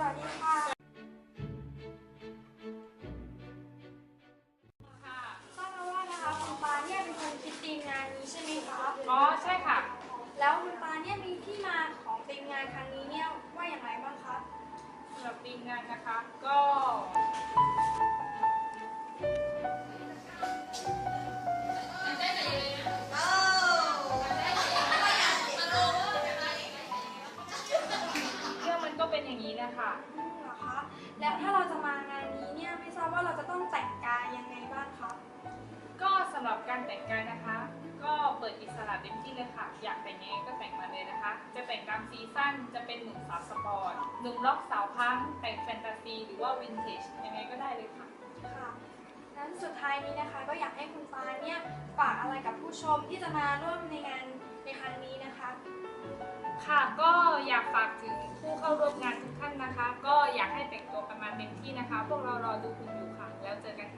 สวัสดีค่ะ ค่ะทราบมาว่านะคะคุณปาเนี่ยเป็นคนคิดธีมงานนี้ใช่ไหมคะอ๋อใช่ค่ะ แล้วคุณปาเนี่ยมีที่มาของธีมงานครั้งนี้เนี่ยว่าอย่างไรบ้างคะ สำหรับทีมงานนะคะ ก็ องมันก็เป็นอย่างนี้นะคะอืมเหรอคะแล้วถ้าเราจะมางานนี้เนี่ยไม่ทราบว่าเราจะต้องแต่งกายยังไงบ้างคะก็สำหรับการแต่งกายนะคะ ก็เปิดอิสระเต็มที่เลยค่ะ อยากแต่งยังไงก็แต่งมาเลยนะคะ จะแต่งตามซีซั่นจะเป็นหนุ่มสาวสปอร์ตหนุ่มล็อกสาวพังแต่งแฟนตาซีหรือว่าวินเทจยังไงก็ได้เลยค่ะค่ะนั้นสุดท้ายนี้นะคะ ก็อยากให้คุณปาเนี่ยฝากอะไรกับผู้ชมที่จะมาร่วมในงานในครั้งนี้นะคะ ค่ะก็อยากฝากถึงผู้เข้าร่วมงานทุี้นะคะ พวกเรารอดูคุณอยู่ค่ะ แล้วเจอกันค่ะ